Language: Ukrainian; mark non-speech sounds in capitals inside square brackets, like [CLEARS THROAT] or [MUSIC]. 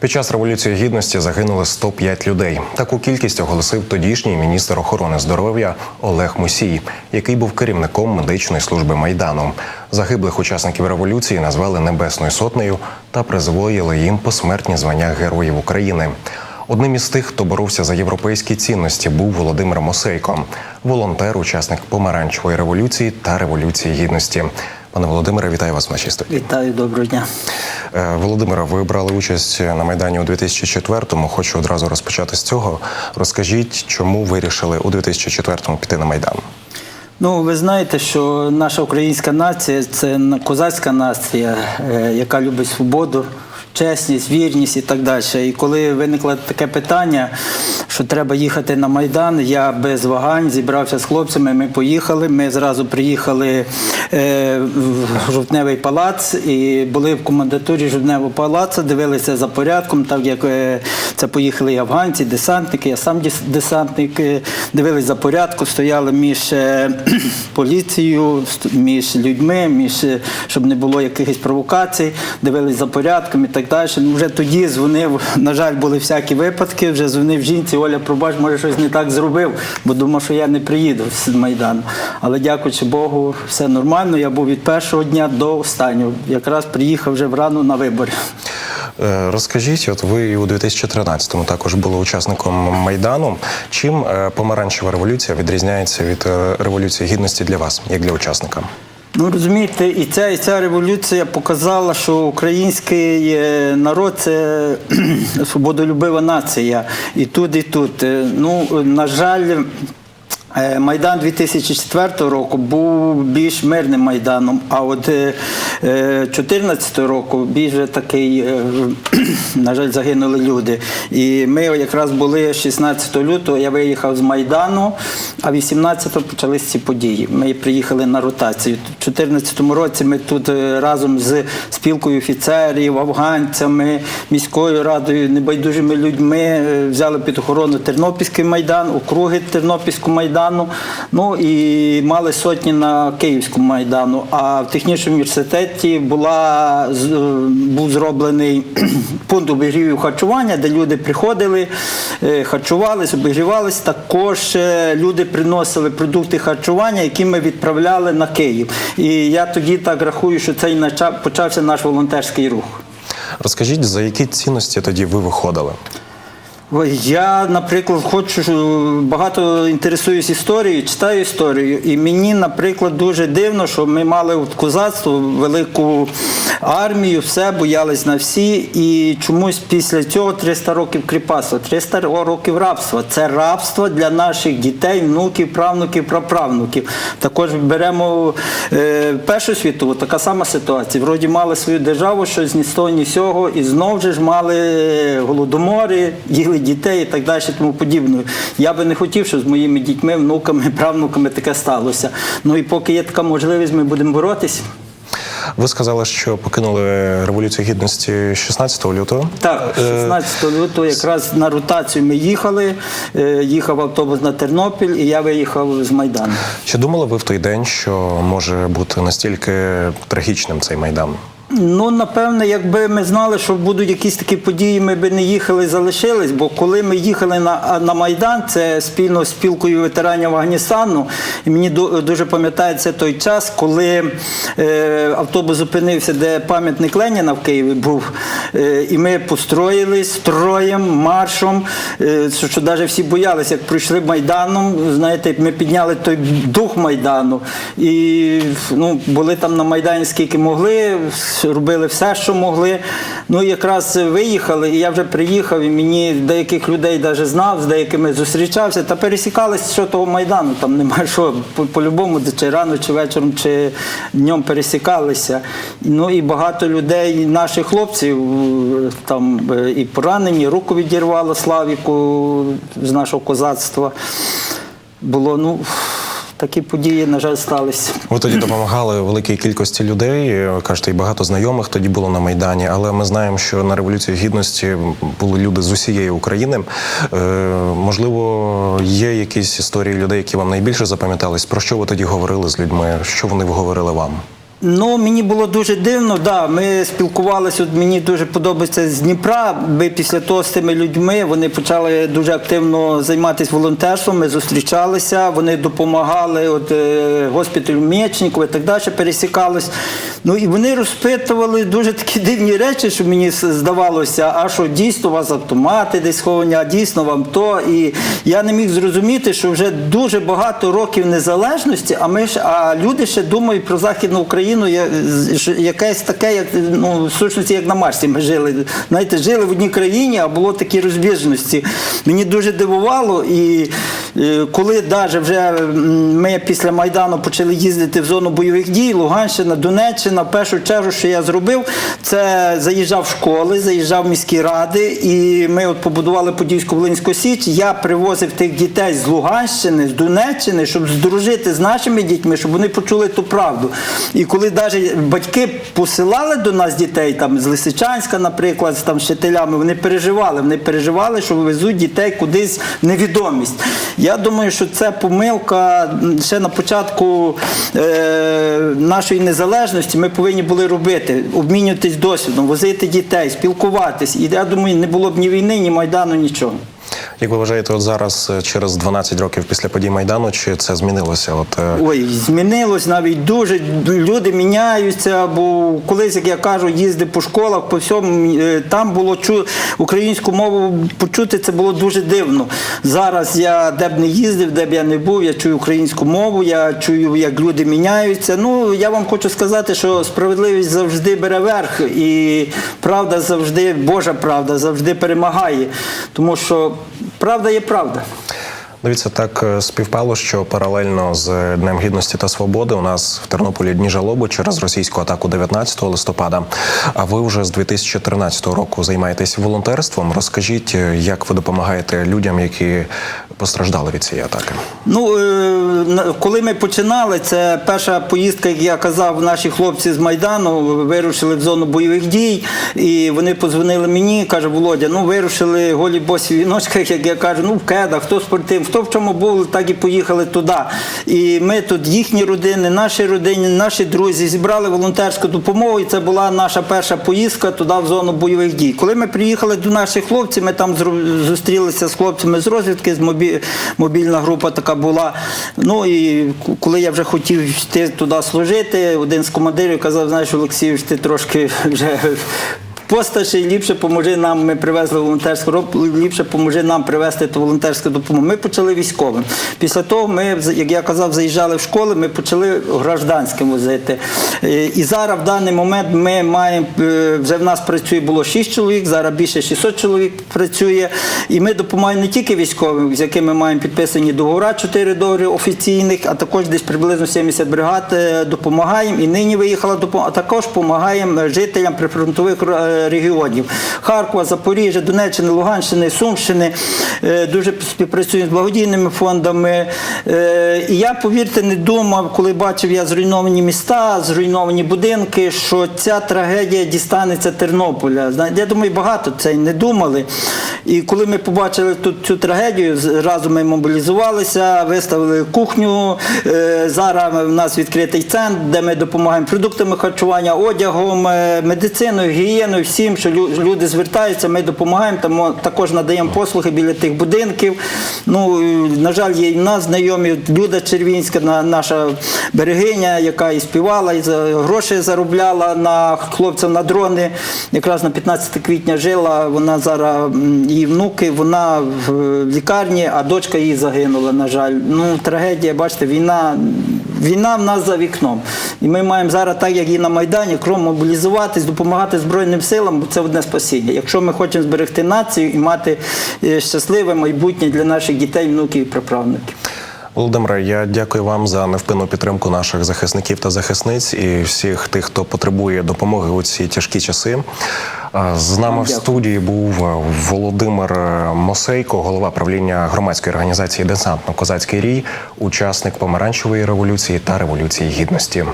Під час революції гідності загинули 105 людей. Таку кількість оголосив тодішній міністр охорони здоров'я Олег Мусій, який був керівником медичної служби майдану. Загиблих учасників революції назвали Небесною сотнею та призвоїли їм посмертні звання Героїв України. Одним із тих, хто боровся за європейські цінності, був Володимир Мосейко, волонтер, учасник помаранчевої революції та революції гідності. Пане Володимире, вітаю вас в нашій студії. Вітаю, доброго дня. Е, Володимира, ви брали участь на майдані у 2004-му. Хочу одразу розпочати з цього. Розкажіть, чому вирішили у 2004-му піти на майдан? Ну, ви знаєте, що наша українська нація це козацька нація, е, яка любить свободу, чесність, вірність і так далі. І коли виникло таке питання, що треба їхати на Майдан, я без вагань зібрався з хлопцями. Ми поїхали. Ми зразу приїхали Жовтневий палац і були в комендатурі Жовтневого палацу, дивилися за порядком, так як е, це поїхали і афганці, десантники, я сам дес- десантник. е, Дивились за порядком, стояли між е, [CLEARS THROAT] поліцією, між людьми, між е, щоб не було якихось провокацій, дивились за порядком і так далі. Ну, вже тоді дзвонив. На жаль, були всякі випадки. Вже дзвонив жінці, Оля, пробач, може щось не так зробив, бо думав, що я не приїду з Майдану. Але дякуючи Богу, все нормально. Я був від першого дня до останнього. Якраз приїхав вже врано на вибори. Е, Розкажіть, от ви у 2013-му також були учасником майдану. Чим е, помаранчева революція відрізняється від е, революції гідності для вас, як для учасника? Ну розумієте, і ця і ця революція показала, що український народ це [CLEARS THROAT] свободолюбива нація. І тут, і тут. Ну, на жаль. Е, Майдан 2004 року був більш мирним майданом, а от 2014 року більш такий, е, [CLEARS THROAT] на жаль, загинули люди. І ми якраз були 16 лютого, я виїхав з Майдану, а 18-го почалися ці події. Ми приїхали на ротацію. У 2014 році ми тут е, разом з спілкою офіцерів, афганцями, міською радою, небайдужими людьми е, взяли під охорону Тернопільський майдан, округи Тернопільського майдану. Ну і мали сотні на Київському майдану. А в технічному університеті була е, був зроблений [CLEARS THROAT] пункт обігрівів харчування, де люди приходили, е, харчувались, обігрівались. Також е, люди приносили продукти харчування, які ми відправляли на Київ. І я тоді так рахую, що це почався наш волонтерський рух. Розкажіть, за які цінності тоді ви виходили? Я, наприклад, хочу багато інтересуюсь історією, читаю історію. І мені, наприклад, дуже дивно, що ми мали от козацтво, велику армію, все боялись на всі. І чомусь після цього 300 років кріпацтва, 300 років рабства. Це рабство для наших дітей, внуків, правнуків, праправнуків. Також беремо е, Першу світову, така сама ситуація. Вроді мали свою державу, щось ні з того, ні сього, і знов же ж мали голодомори, їли дітей і так далі, тому подібне. Я би не хотів, щоб з моїми дітьми, внуками, правнуками таке сталося. Ну і поки є така можливість, ми будемо боротися. Ви сказали, що покинули революцію гідності 16 лютого. Так, 16 лютого якраз на ротацію ми їхали. Е, Їхав автобус на Тернопіль, і я виїхав з Майдану. Чи думали ви в той день, що може бути настільки трагічним цей майдан? Ну, напевне, якби ми знали, що будуть якісь такі події, ми б не їхали, залишились. Бо коли ми їхали на, на Майдан, це спільно з спілкою ветеранів Афганістану, і мені ду- дуже пам'ятається той час, коли е, автобус зупинився, де пам'ятник Леніна в Києві був. Е, і ми построїлись строєм, маршом, е, що навіть всі боялися, як пройшли Майданом. Знаєте, ми підняли той дух Майдану. І ну, були там на Майдані скільки могли, робили все, що могли. Ну, якраз виїхали, і я вже приїхав, і мені деяких людей навіть знав, з деякими зустрічався, та пересікалися що того Майдану. Там немає [LAUGHS] що, по- по-любому, чи рано, чи вечором, чи днем пересікалися. Ну і багато людей, наших хлопців, там і поранені, руку відірвало Славіку з нашого козацтва. Було, ну, такі події, на жаль, сталися. Ви тоді допомагали великій кількості людей. Кажете, і багато знайомих тоді було на майдані. Але ми знаємо, що на революції гідності були люди з усієї України. Е, можливо, є якісь історії людей, які вам найбільше запам'ятались. Про що ви тоді говорили з людьми? Що вони говорили вам? Ну, мені було дуже дивно, да. Ми спілкувалися, от мені дуже подобається з Дніпра. Ми після того з тими людьми вони почали дуже активно займатися волонтерством. Ми зустрічалися, вони допомагали от, е, госпіталю Мечникова і так далі, пересікались. Ну і вони розпитували дуже такі дивні речі, що мені здавалося, а що дійсно у вас автомати десь ховані, а дійсно вам то. І я не міг зрозуміти, що вже дуже багато років незалежності, а ми ж, а люди ще думають про Західну Україну, з- якесь таке, як ну, в сущності, як на Марсі ми жили. Знаєте, жили в одній країні, а було такі розбіжності. Мені дуже дивувало. І коли навіть вже ми після Майдану почали їздити в зону бойових дій, Луганщина, Донеччина, в першу чергу, що я зробив, це заїжджав в школи, заїжджав в міські ради, і ми от побудували Подільську Волинську Січ. Я привозив тих дітей з Луганщини, з Донеччини, щоб здружити з нашими дітьми, щоб вони почули ту правду. І коли навіть батьки посилали до нас дітей, там з Лисичанська, наприклад, там з вчителями, вони переживали. Вони переживали, що везуть дітей кудись в невідомість. Я думаю, що це помилка ще на початку е, нашої незалежності. Ми повинні були робити, обмінюватись досвідом, возити дітей, спілкуватись. І я думаю, не було б ні війни, ні майдану, нічого. Як ви вважаєте, от зараз, е, через 12 років після подій Майдану, чи це змінилося? От е, Ой, змінилось навіть дуже. Люди міняються, бо колись, як я кажу, їздив по школах, по всьому е, там було чу українську мову почути, це було дуже дивно. Зараз я де б не їздив, де б я не був, я чую українську мову, я чую, як люди міняються. Ну я вам хочу сказати, що справедливість завжди бере верх, і правда завжди, Божа правда завжди перемагає, тому що правда є правда. Дивіться, так е, співпало, що паралельно з Днем Гідності та Свободи у нас в Тернополі дні жалоби через російську атаку 19 листопада. А ви вже з 2013 року займаєтесь волонтерством. Розкажіть, е, як ви допомагаєте людям, які постраждали від цієї атаки? Ну, е, коли ми починали, це перша поїздка, як я казав, наші хлопці з Майдану вирушили в зону бойових дій, і вони подзвонили мені, каже, Володя, ну вирушили голі босі в віночках, як я кажу, ну в кедах, хто спортив, хто в чому був, так і поїхали туди. І ми тут їхні родини, наші родини, наші друзі зібрали волонтерську допомогу, і це була наша перша поїздка туди в зону бойових дій. Коли ми приїхали до наших хлопців, ми там зустрілися з хлопцями з розвідки, з мобі... мобільна група така була. Ну і коли я вже хотів йти туди служити, один з командирів казав, знаєш, Олексійович, ти трошки вже. Постачі, ліпше поможи нам. Ми привезли волонтерську робку, ліпше поможи нам привезти ту волонтерську допомогу. Ми почали військовим. Після того ми, як я казав, заїжджали в школи, ми почали гражданським возити. Е, І зараз в даний момент ми маємо е, вже в нас працює було 6 чоловік, зараз більше 600 чоловік працює. І ми допомагаємо не тільки військовим, з якими маємо підписані договори, 4 договори офіційних, а також десь приблизно 70 бригад е, допомагаємо. І нині виїхала допомога, а також допомагаємо жителям прифронтових регіонів Харкова, Запоріжжя, Донеччини, Луганщини, Сумщини. Е, Дуже співпрацюємо з благодійними фондами. Е, І я, повірте, не думав, коли бачив я зруйновані міста, зруйновані будинки, що ця трагедія дістанеться Тернополя. Я думаю, багато це не думали. І коли ми побачили тут цю трагедію, зразу ми мобілізувалися, виставили кухню. Е, Зараз в нас відкритий центр, де ми допомагаємо продуктами харчування, одягом, медициною, гігієною, всім, що лю- люди звертаються, ми допомагаємо. Там о, також надаємо послуги біля тих будинків. Ну, на жаль, є і нас знайомі Люда Червінська, на- наша берегиня, яка і співала, і гроші заробляла на хлопців на дрони. Якраз на 15 квітня жила. Вона зараз її внуки, вона в лікарні, а дочка її загинула. На жаль, ну трагедія, бачите, війна. Війна в нас за вікном. І ми маємо зараз, так як і на Майдані, кром мобілізуватись, допомагати Збройним силам, бо це одне спасіння. Якщо ми хочемо зберегти націю і мати е, щасливе майбутнє для наших дітей, внуків і праправнуків. Володимире, я дякую вам за невпинну підтримку наших захисників та захисниць і всіх тих, хто потребує допомоги у ці тяжкі часи. З нами в студії був е, Володимир е, Мосейко, голова правління громадської організації Десантно-Козацький рій, учасник помаранчевої революції та революції гідності.